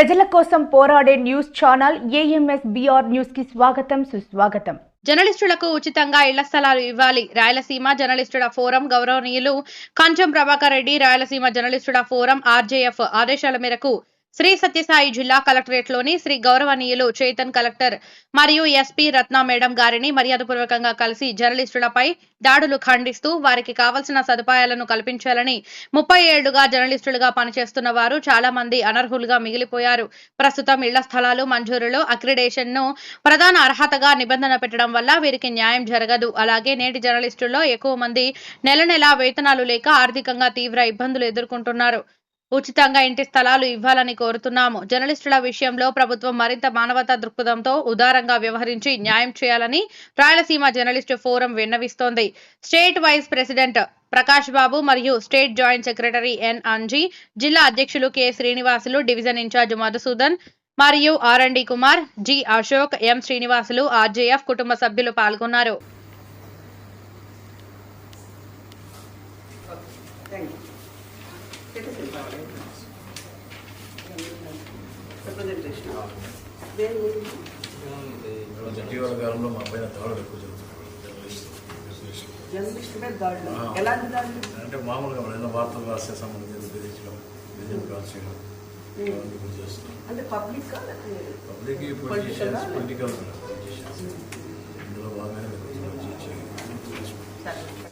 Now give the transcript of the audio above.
ప్రజల కోసం పోరాడే న్యూస్ ఛానల్ ఏఎంఎస్ బిఆర్ న్యూస్కి స్వాగతం సుస్వాగతం. జర్నలిస్టులకు ఉచితంగా ఇళ్ళ స్థలాలు ఇవ్వాలి. రాయలసీమ జర్నలిస్టుల ఫోరం గౌరవనీయులు కంచం ప్రభాకర్ రెడ్డి రాయలసీమ జర్నలిస్టుల ఫోరం ఆర్జేఎఫ్ ఆదేశాల మేరకు శ్రీ సత్యసాయి జిల్లా కలెక్టరేట్లోని శ్రీ గౌరవనీయులు చేతన్ కలెక్టర్ మరియు ఎస్పీ రత్న మేడం గారిని మర్యాదపూర్వకంగా కలిసి జర్నలిస్టులపై దాడులు ఖండిస్తూ వారికి కావలసిన సదుపాయాలను కల్పించాలని ముప్పై ఏళ్ళుగా జర్నలిస్టులుగా పనిచేస్తున్న వారు చాలా మంది అనర్హులుగా మిగిలిపోయారు. ప్రస్తుతం ఇళ్ళ స్థలాలు మంజూరులో అక్రిడేషన్ను ప్రధాన అర్హతగా నిబంధన పెట్టడం వల్ల వీరికి న్యాయం జరగదు. అలాగే నేటి జర్నలిస్టుల్లో ఎక్కువ మంది నెల నెలా వేతనాలు లేక ఆర్థికంగా తీవ్ర ఇబ్బందులు ఎదుర్కొంటున్నారు. ఉచితంగా ఇంటి స్థలాలు ఇవ్వాలని కోరుతున్నాము. జర్నలిస్టుల విషయంలో ప్రభుత్వం మరింత మానవతా దృక్పథంతో ఉదారంగా వ్యవహరించి న్యాయం చేయాలని Rayalaseema journalist forum విన్నవిస్తోంది. State vice president Prakash Babu మరియు state joint secretary N Anji జిల్లా అధ్యక్షులు K Srinivasulu division incharge Madhusudan మరియు R and Kumar G Ashok M Srinivasulu RJF కుటుంబ సభ్యులు పాల్గొన్నారు. Representation. Would you? ఇటీవల కాలంలో మా పైన దాడులు ఎక్కువ జరుగుతున్నాయి జర్నలిస్ట్ జర్నలిస్ట్ మీద దాడులు. ఆ. ఎలాంటి దాడులు? అంటే మామూలుగా మన ఏదైనా వార్తలు రాసే సంబంధించి బెదిరించడం బెదిరింపు కాల్ చేయడం చేస్తున్నాం. అంటే public public politicians political politicians